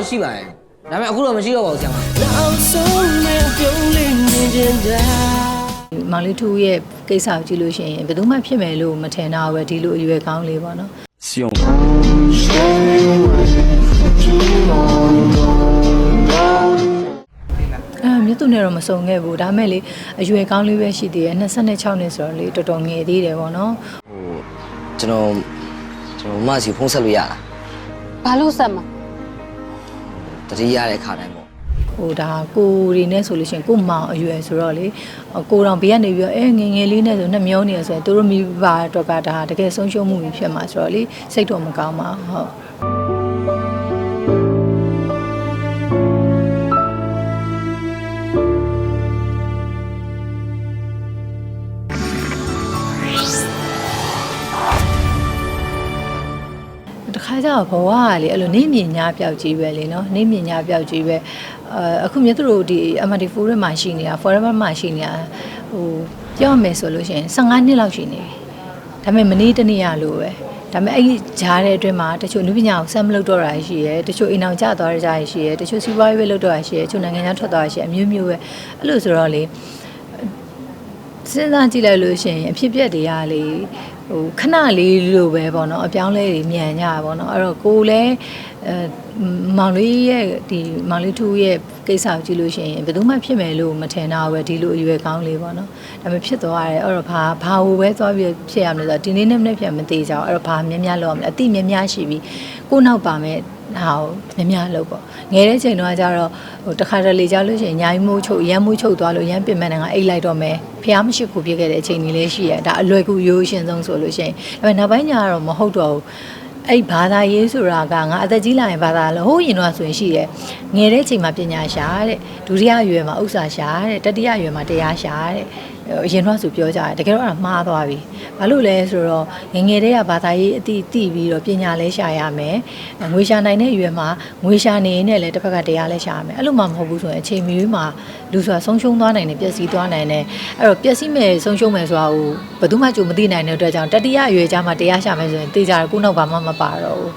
တော့ရှိပါတယ်ဒါပေမဲ့အခုတော့မရှိတော့ပါဘူးဆရာမနောက်ဆုံးနဲ့ပြုံးလေးနေကြတာမောင်လေးထူးရဲ့ကိစ္စကိုကြည့်လို့ရှိရင်ဘယ်သူမှဖြစ်မယ်လို့မထင်တော့ပဲဒီလိုအရွယ်ကောင်းလေးပေါ့နော်希望အဲမြတ်သူနဲ့တော့မစုံခဲ့ဘူးဒါမဲ့လေအရွယ်ကောင်းလေးပဲရှိသေးတယ်26နှစ်ဆိုတော့လေတော်တော်ငယ်သေးတယ်ပေါ့နော်ဟိုကျွန်တော်ကျွန်တော်မစီဖုန်းဆက်လို့ရလားဘာလို့ဆက်မှာ တတိရတဲ့ခါတိုင်းပေါ့ဟိုဒါကိုတွေနဲ့ဆိုလို့ရှိရင်ကိုမောင်အရွယ်ဆိုတော့လေကိုတော်ဘေးကနေပြီးတော့အဲငယ်ငယ်လေးနဲ့ဆိုနှမျောနေရဆိုရင်သူတို့မိဘတော့ကဒါတကယ်ဆုံးရှုံးမှုကြီးဖြစ်မှာဆိုတော့လေစိတ်တော့မကောင်းပါဟုတ် ကျတော့ဘဝကလေအဲ့လိုနေမြင်ညာပြောက်ကြီးပဲလေနော်နေမြင်ညာပြောက်ကြီးပဲအဲအခုမြတ်သူတို့ဒီ MD4 ထဲမှာရှိနေတာ forever မှာရှိနေတာဟိုပြောရမယ်ဆိုလို့ရှိရင်15နှစ်လောက်ရှိနေပြီဒါပေမဲ့မနေ့တနေ့ရလို့ပဲဒါပေမဲ့အဲ့ဒီဂျားတဲ့အတွင်းမှာတချို့နုပညာကိုဆက်မလုပ်တော့တာရှိရဲတချို့အိမ်အောင်ကျသွားကြရရှိရဲတချို့စီးပွားရေးပဲလုပ်တော့တာရှိရဲတချို့နိုင်ငံခြားထွက်သွားတာရှိရဲအမျိုးမျိုးပဲအဲ့လိုဆိုတော့လေစဉ်းစားကြည့်လိုက်လို့ရှိရင်အဖြစ်အပျက်တွေကလေ ဟိုခဏလေးလို့ပဲပေါ့နော်အပြောင်းလဲတွေမြန်ကြတာပေါ့နော်အဲ့တော့ကိုယ်လည်းအဲမောင်လေးရဲ့ဒီမောင်လေးထူးရဲ့ကိစ္စကိုကြည့်လို့ရှိရင်ဘယ်သူမှဖြစ်မယ်လို့မထင်တော့ပဲဒီလိုအရွယ်ကောင်းလေးပေါ့နော်ဒါပေမဲ့ဖြစ်သွားတယ်အဲ့တော့ဘာဘာဟိုပဲသွားပြီးဖြစ်ရမလဲဆိုတော့ဒီနေ့နဲ့မနေ့ပြန်မသေးကြအောင်အဲ့တော့ဘာများများလောက်ရမလဲအတိများများရှိပြီးကိုယ်နောက်ပါမယ် ဟာကိုများများလောက်ပေါ့ငယ်တဲ့ချိန်တော့ကျတော့ဟိုတခါတလေကြာလို့ရှိရင်ညာကြီးမိုးချုပ်ရမ်းမိုးချုပ်သွားလို့ရမ်းပင်မနေကအိတ်လိုက်တော့မယ်ဖះမရှိခုပြခဲ့တဲ့အချိန်ကြီးလေးရှိရဒါအလွယ်ကူရိုးရှင်ဆုံးဆိုလို့ရှိရင်ဒါပေမဲ့နောက်ပိုင်းကျတော့မဟုတ်တော့ဘူးအဲ့ဘာသာရေးဆိုတာကငါအသက်ကြီးလာရင်ဘာသာလဲဟိုးရင်တော့ဆိုရင်ရှိတယ်ငယ်တဲ့ချိန်မှာပညာရှာတဲ့ဒုတိယရွယ်မှာဥစ္စာရှာတဲ့တတိယရွယ်မှာတရားရှာတဲ့ အရင်တော့ဆိုပြောကြတယ်တကယ်တော့အဲ့ဒါမှားသွားပြီဘာလို့လဲဆိုတော့ငယ်ငယ်တည်းကဘာသာရေးအတိတိပြီးတော့ပညာလဲရှာရမယ်ငွေရှာနိုင်တဲ့ရွယ်မှာငွေရှာနေရင်လည်းတစ်ဖက်ကတရားလဲရှာရမယ်အဲ့လိုမှမဟုတ်ဘူးဆိုရင်အချိန်မီမှာလူဆိုတာဆုံးရှုံးသွားနိုင်တယ်ပျက်စီးသွားနိုင်တယ်အဲ့တော့ပျက်စီးမယ်ဆုံးရှုံးမယ်ဆိုတာကိုဘယ်သူမှကြိုမသိနိုင်တဲ့အတွက်ကြောင့်တတိယရွယ်ကြမှာတရားရှာမယ်ဆိုရင်သိကြတယ်ကိုနောက်ဘာမှမပါတော့ဘူး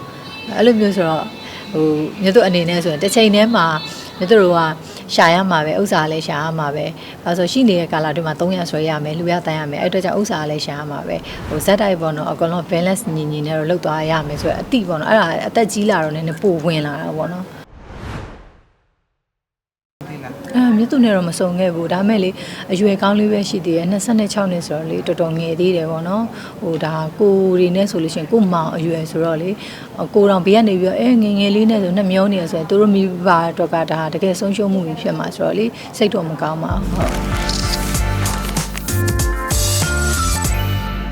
အဲ့လိုမျိုးဆိုတော့ဟိုမြတ်တို့အနေနဲ့ဆိုရင်တစ်ချိန်တည်းမှာမြတ်တို့က ရှာရမှာပဲဥစ္စာလည်းရှာရမှာပဲအဲဆိုရှိနေတဲ့ကာလတွေမှာ300ဆွဲရမယ်လူရတန်းရမယ်အဲ့အတွက်ကြောင့်ဥစ္စာလည်းရှာရမှာပဲဟိုဇက်တိုက်ပေါ့နော်အကောင်လုံး balance ညီညီနဲ့တော့လောက်သွားရမယ်ဆိုတော့အတိပေါ့နော်အဲ့ဒါအသက်ကြီးလာတော့နည်းနည်းပိုဝင်လာတာပေါ့နော်အဲ မြတ်သူနဲ့တော့မစုံခဲ့ဘူးဒါမဲ့လေအရွယ်ကောင်းလေးပဲရှိသေးတယ်26နှစ်ဆိုတော့လေတော်တော်ငယ်သေးတယ်ပေါ့နော်ဟိုဒါကိုတွေနဲ့ဆိုလို့ရှိရင်ကိုမောင်အရွယ်ဆိုတော့လေကိုတော်ဘေးကနေပြီးတော့အဲငယ်ငယ်လေးနဲ့ဆိုနှမျောနေရဆိုရင်သူတို့မိဘတော့ကဒါတကယ်ဆုံးရှုံးမှုကြီးဖြစ်မှာဆိုတော့လေစိတ်တော့မကောင်းပါဘူးဟုတ်